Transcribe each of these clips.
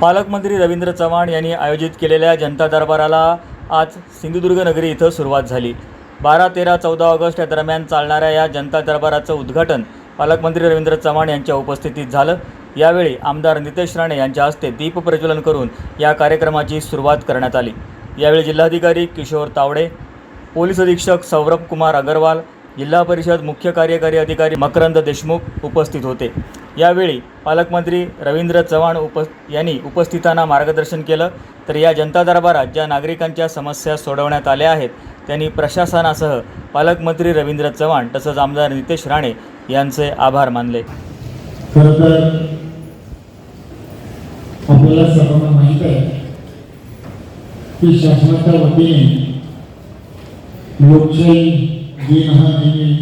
पालकमंत्री रवींद्र चव्हाण यांनी आयोजित केलेल्या जनता दरबाराला आज सिंधुदुर्ग नगरी इथं सुरुवात झाली. बारा तेरा चौदा ऑगस्ट या दरम्यान चालणाऱ्या या जनता दरबाराचं उद्घाटन पालकमंत्री रवींद्र चव्हाण यांच्या उपस्थितीत झालं. यावेळी आमदार नितेश राणे यांच्या हस्ते दीप प्रज्वलन करून या कार्यक्रमाची सुरुवात करण्यात आली. यावेळी जिल्हाधिकारी किशोर तावडे पोलीस अधीक्षक सौरभ कुमार अगरवाल जिल्हा परिषद मुख्य कार्यकारी अधिकारी मकरंद देशमुख उपस्थित होते. यावेळी पालकमंत्री रवींद्र चव्हाण उप यांनी उपस्थितांना मार्गदर्शन केलं. तर या जनता दरबारात ज्या नागरिकांच्या समस्या सोडवण्यात आल्या आहेत त्यांनी प्रशासनासह पालकमंत्री रवींद्र चव्हाण तसंच आमदार नितेश राणे यांचे आभार मानले. खरं तर आपल्याला सर्वांना माहीत आहे की शासनाच्या वतीने लोकशाही दिन हा नेहमी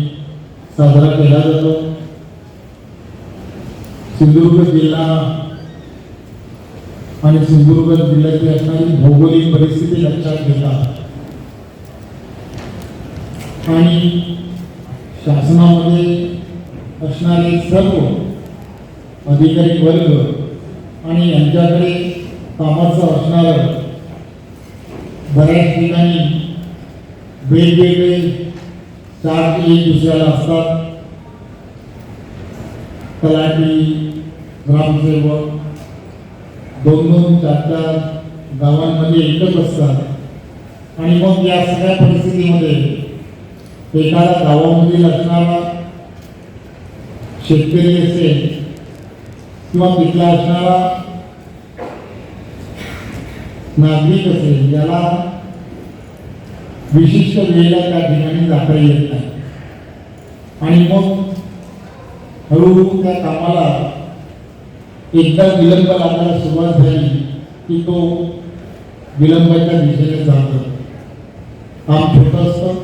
साजरा केला जातो. सिंधुदुर्ग जिल्हा आणि सिंधुदुर्ग जिल्ह्याची असणारी भौगोलिक परिस्थिती लक्षात घेता. आणि शासनामध्ये असणारे सर्व अधिकारी वर्ग आणि यांच्याकडे कामाचं असणारं बऱ्याच ठिकाणी वेगवेगळे चार्ज एक दुसऱ्याला असतात. तलाठी ग्रामसेवक दोन दोन चार चार गावांमध्ये एकच असतात. आणि मग या सगळ्या परिस्थितीमध्ये एखाद्या गावामधील असणारा शेतकरी असेल किंवा तिथला असणारा नागरिक असेल याला विशिष्ट वेळेला त्या ठिकाणी जाता येत नाही. आणि मग हळूहळू त्या कामाला एकदा विलंब लागायला सुरुवात झाली की तो विलंबाच्या दिशेने जातो. काम छोटं असतं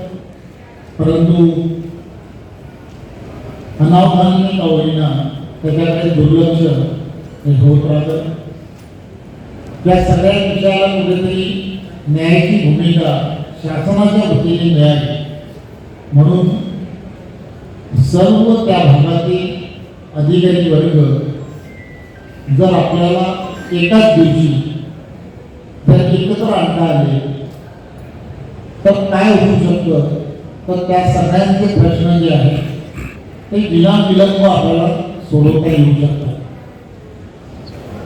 परंतु अनावधानाने का होईना त्याच्याकडे दुर्लक्ष हे होत राहतं. या सगळ्या विषयाला कुठेतरी न्यायाची भूमिका शासनाच्या वतीने मिळाली. म्हणून सर्व त्या भागातील अधिकारी वर्ग जर आपल्याला एकाच दिवशी जर एकत्र आणता आले तर काय होऊ शकतं? तर त्या सगळ्यांचे प्रश्न जे आहेत ते विना विलंब आपल्याला सोडवता येऊ शकतात.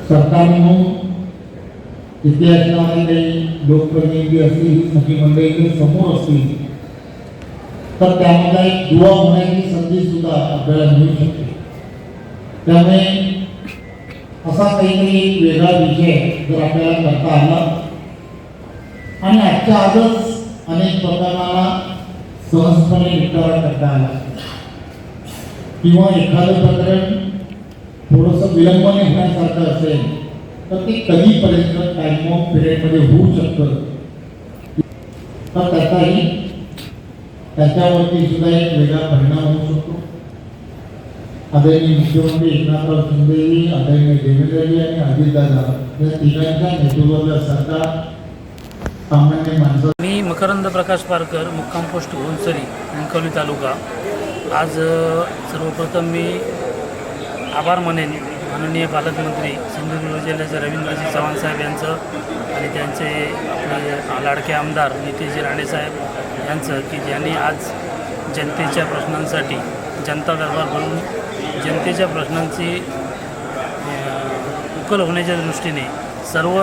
सरकार म्हणून तिथे असणारे काही लोकप्रतिनिधी असतील ही मंडळी समोर असतील तर त्यामध्ये एक दुवा होण्याची संधी सुद्धा आपल्याला मिळू शकते. त्यामुळे असा काहीतरी एक वेगळा विषय जर आपल्याला करता आला. आणि आजच्या आजच अनेक प्रकरणाला सहजपणे निपटारा करता आला. किंवा एखादं प्रकरण थोडंसं विलंबाने होण्यासारखं असेल तर ते कधीपर्यंत टाइम ऑफ पिरियडमध्ये होऊ शकतं? तर त्याचाही त्याच्यावरती सुद्धा एक वेगळा परिणाम होऊ शकतो. आदरणीय मुख्यमंत्री एकनाथराव शिंदेजी आदरणीय देवेंद्रजी आणि अजितदादा या तिघांच्या नेतृत्वातलं सरकार सामान्य माणसं मी मकरंद प्रकाश पारकर मुक्काम पोस्ट घोणसरी अंकवली तालुका. आज सर्वप्रथम मी आभार मानेन माननीय पालकमंत्री सिंधुदुर्ग जिल्ह्याचे रवींद्रजी चव्हाण साहेब यांचं आणि त्यांचे आपले लाडके आमदार नितेशजी राणेसाहेब यांचं की ज्यांनी आज जनतेच्या प्रश्नांसाठी जनता दरबार भरून जनतेच्या प्रश्नांची उकल होण्याच्या दृष्टीने सर्व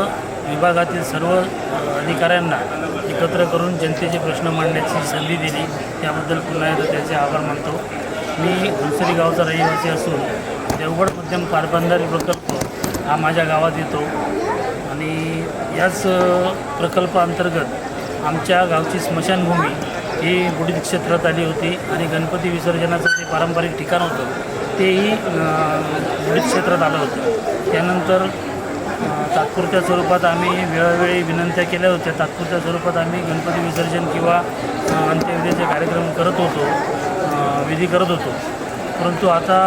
विभागातील सर्व अधिकाऱ्यांना एकत्र करून जनतेचे प्रश्न मांडण्याची संधी दिली. त्याबद्दल पुन्हा एकदा त्याचे आभार मानतो. मी घुसरी गावचा रहिवासी असून देवगड मध्यम पारबंधारी प्रकल्प हा माझ्या गावात येतो. आणि याच प्रकल्पाअंतर्गत आमच्या गावची स्मशानभूमी ही बुडीत क्षेत्रात आली होती आणि गणपती विसर्जनाचं ते पारंपरिक ठिकाण होतं तेही अ, क्षेत्रात आलं होतं. त्यानंतर तात्पुरत्या स्वरूपात आम्ही वेळोवेळी विनंत्या केल्या होत्या. तात्पुरत्या स्वरूपात आम्ही गणपती विसर्जन किंवा अंत्यविधीचे कार्यक्रम करत होतो विधी करत होतो. परंतु आता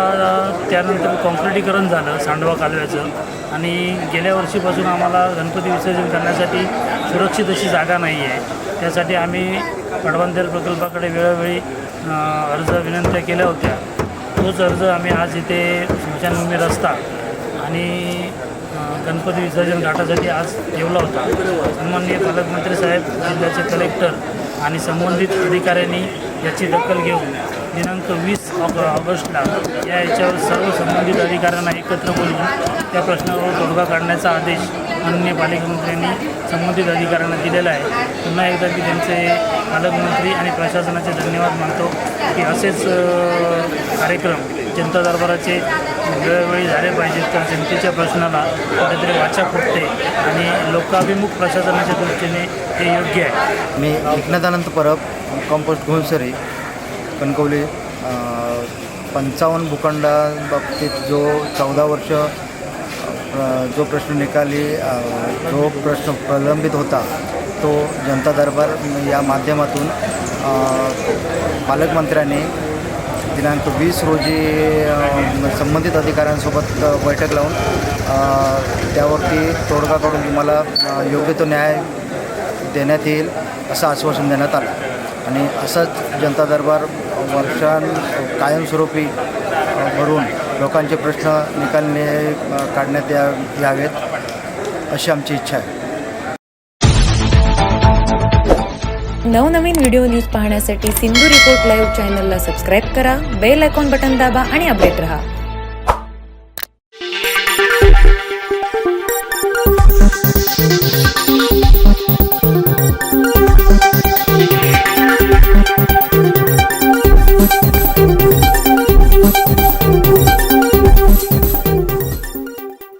त्यानंतर कॉन्क्रिटीकरण झालं सांडवा कालव्याचं. आणि गेल्या वर्षीपासून आम्हाला गणपती विसर्जन करण्यासाठी सुरक्षित अशी जागा नाही आहे. त्यासाठी आम्ही कडवांतेर प्रकल्पाकडे वेळोवेळी अर्ज विनंत्या केल्या होत्या. तोच अर्ज आम्ही आज इथे स्मशानभूमी रस्ता आणि गणपती विसर्जन घाटासाठी आज ठेवला होता. सन्माननीय पालकमंत्री साहेब जिल्ह्याचे कलेक्टर आणि संबंधित अधिकाऱ्यांनी याची दखल घेऊन दिनांक वीस ऑग ऑगस्टला या याच्यावर सर्व संबंधित अधिकाऱ्यांना एकत्र बोलून त्या प्रश्नावर तोडगा काढण्याचा आदेश माननीय पालकमंत्र्यांनी संबंधित अधिकाऱ्यांना दिलेला आहे. पुन्हा एकदा मी त्यांचे पालकमंत्री आणि प्रशासनाचे धन्यवाद मानतो की असेच कार्यक्रम जनता दरबाराचे वेळोवेळी झाले पाहिजेत. तर जनतेच्या प्रश्नाला कुठेतरी वाचा फुटते आणि लोकाभिमुख प्रशासनाच्या दृष्टीने हे योग्य आहे. मी एकनाथानंद परब कंपोस्ट घोणसरी कणकवली पंचावन्न भूखंडाबाबतीत जो चौदा वर्ष जो प्रश्न निकाली जो प्रश्न प्रलंबित होता तो जनता दरबार या माध्यमातून पालकमंत्र्यांनी दिनांक वीस रोजी संबंधित अधिकाऱ्यांसोबत बैठक लावून त्यावरती तोडगा काढून तुम्हाला योग्य तो न्याय देण्यात येईल असं आश्वासन देण्यात आलं. आणि असंच जनता दरबार वर्षां कायमस्वरूपी भरून लोकांचे प्रश्न निकालने काढण्यात या यावेत अशी आमची इच्छा आहे. नवनवीन व्हिडिओ न्यूज पाहण्यासाठी सिंधू रिपोर्ट लाईव्ह चॅनलला सबस्क्राईब करा बेल आयकॉन बटन दाबा आणि अपडेट रहा.